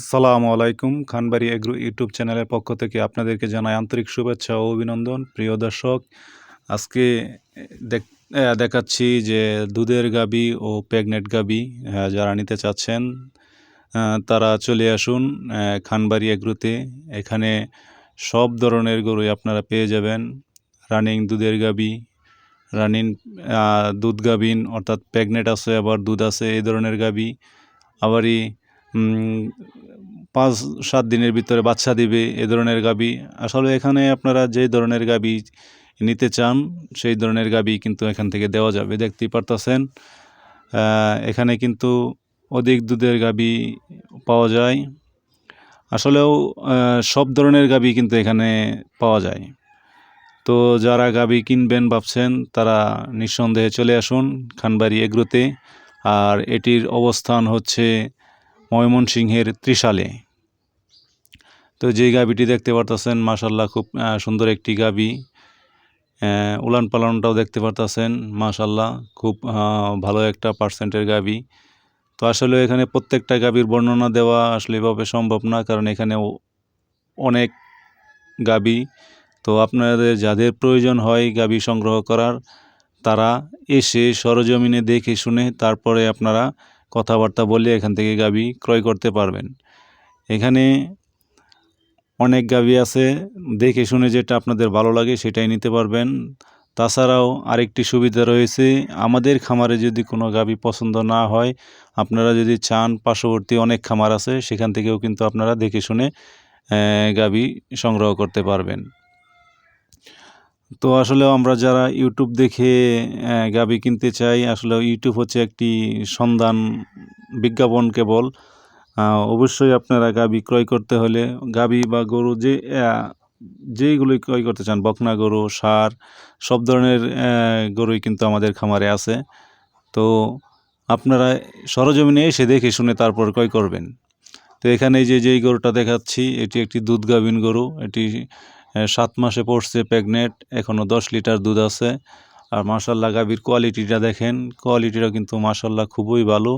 আসসালামু আলাইকুম, Khanbari agro YouTube চ্যানেলের পক্ষ থেকে আপনাদেরকে জানাই আন্তরিক শুভেচ্ছা ও অভিনন্দন। প্রিয় দর্শক, আজকে, দেখ- দেখাচ্ছি যে দুধের গাবি ও প্রেগনেন্ট গাবি যারা নিতে চাচ্ছেন তারা চলে আসুন খানবাড়ি এগ্রোতে। এখানে সব ধরনের গরুই আপনারা পেয়ে যাবেন। রানিং দুধের গাবি, রানিং দুধ গাবিন, অর্থাৎ প্রেগনেন্ট আছে, আবার দুধ আছে, এই ধরনের গাবি। আবারই পাঁচ, সাত দিনের ভিতরে বাচ্চা দিবে এ ধরনের গাবি। আসলে এখানে আপনারা যে ধরনের গাবি নিতে চান, সেই ধরনের গাবি কিন্তু এখান থেকে দেওয়া যাবে। দেখতেই পারতেছেন এখানে কিন্তু অধিক দুধের গাবি পাওয়া যায়। আসলেও সব ধরনের গাবি কিন্তু এখানে পাওয়া যায়। তো যারা গাবি কিনবেন ভাবছেন, তারা নিঃসন্দেহে চলে আসুন খানবাড়ি এগ্রোতে। আর এটির অবস্থান হচ্ছে ময়মনসিংহের ত্রিশালে। তো যে গাবিটি দেখতে পারতেছেন মাশাল্লাহ খুব সুন্দর একটি গাবি উলান পালানটাও দেখতে পারতেছেন মাশাল্লাহ খুব ভালো একটা পার্সেন্টের গাবি তো আসলে এখানে প্রত্যেকটা গাবির বর্ণনা দেওয়া আসলে এভাবে সম্ভব না, কারণ এখানে অনেক গাবি তো আপনাদের যাদের প্রয়োজন হয় গাবি সংগ্রহ করার, তারা এসে সরজমিনে দেখে শুনে তারপরে আপনারা কথাবার্তা বলে এখান থেকে গাবি ক্রয় করতে পারবেন। এখানে অনেক গাবি আছে, দেখে শুনে যেটা আপনাদের ভালো লাগে সেটাই নিতে পারবেন। তাছাড়াও আরেকটি সুবিধা রয়েছে, আমাদের খামারে যদি কোনো গাবি পছন্দ না হয়, আপনারা যদি চান পার্শ্ববর্তী অনেক খামার আছে, সেখান থেকেও কিন্তু আপনারা দেখে শুনে গাবি সংগ্রহ করতে পারবেন। তো আসলে আমরা যারা ইউটিউব দেখে গাবি কিনতে চাই, আসলে ইউটিউব হচ্ছে একটি সন্ধান বিজ্ঞাপন কেবল। অবশ্যই আপনারা গাবি ক্রয় করতে হলে গাবি বা গরু যে আহ, যেইগুলোই ক্রয় করতে চান বকনা গরু সার সব ধরনের গরুই কিন্তু আমাদের খামারে আছে। তো আপনারা সরজমিনে এসে দেখে শুনে তারপর ক্রয় করবেন। তো এখানে যে যেই গরুটা দেখাচ্ছি এটি একটি দুধ গাভিন গরু। এটি সাত মাসে পড়ছে প্রেগনেন্ট এখনও দশ লিটার দুধ আছে। আর মাশাল্লাহ গাভীর কোয়ালিটিটা দেখেন কোয়ালিটিটা কিন্তু মাশাল্লাহ খুবই ভালো।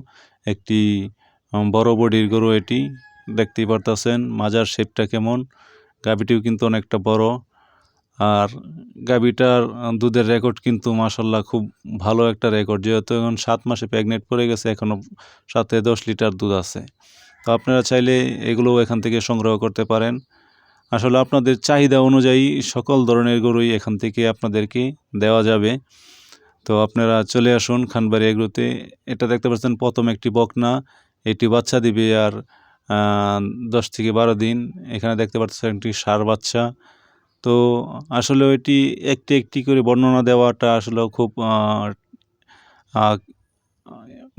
একটি বড় বডির গরু এটি, দেখতেই পারতেছেন, মাজার শেপটা কেমন। গাভীটিও কিন্তু অনেকটা বড়। আর গাভীটার দুধের রেকর্ড কিন্তু মাশাল্লাহ খুব ভালো একটা রেকর্ড যেহেতু এখন সাত মাসে প্রেগনেন্ট পড়ে গেছে এখনও সাথে দশ লিটার দুধ আছে। তো আপনারা চাইলে এগুলোও এখান থেকে সংগ্রহ করতে পারেন। আসলে আপনাদের চাহিদা অনুযায়ী সকল ধরনের গরুই এখান থেকে আপনাদেরকে দেওয়া যাবে। তো আপনারা চলে আসুন খানবাড়ি এগুলোতে এটা দেখতে পাচ্ছেন, প্রথম একটি বকনা। এটি বাচ্চা দিবে আর দশ থেকে বারো দিন। এখানে দেখতে পাচ্ছেন একটি সার বাচ্চা। তো আসলে এটি একটি একটি করে বর্ণনা দেওয়াটা আসলে খুব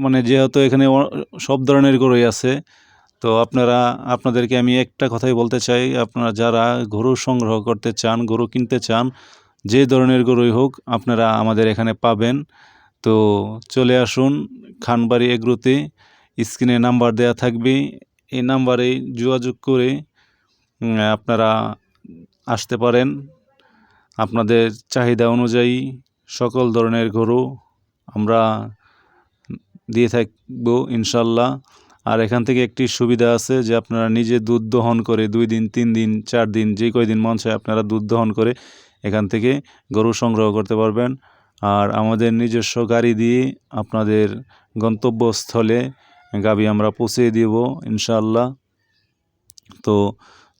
মানে যেহেতু এখানে সব ধরনের গরুই আছে, তো আপনারা, আপনাদেরকে আমি একটা কথাই বলতে চাই। আপনারা যারা গরু সংগ্রহ করতে চান, গরু কিনতে চান, যে ধরনের গরুই হোক, আপনারা আমাদের এখানে পাবেন। তো চলে আসুন খানবাড়ি এগ্রোতে। স্ক্রিনে নাম্বার দেয়া থাকবে। এই নাম্বারে যোগাযোগ করে আপনারা আসতে পারেন। আপনাদের চাহিদা অনুযায়ী সকল ধরনের গরু আমরা দিয়ে থাকব ইনশাল্লাহ। আর এখান থেকে একটি সুবিধা আছে যে আপনারা নিজে দুধ দহন করে দুই দিন, তিন দিন, চার দিন, যে কয়দিন মন চায় আপনারা দুধ দহন করে এখান থেকে গরু সংগ্রহ করতে পারবেন। আর আমাদের নিজস্ব গাড়ি দিয়ে আপনাদের গন্তব্যস্থলে গাবি আমরা পৌঁছে দিব, ইনশাআল্লাহ। তো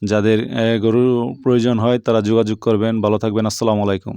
যাদের গরুর প্রয়োজন হয় তারা যোগাযোগ করবেন। ভালো থাকবেন, আসসালামু আলাইকুম।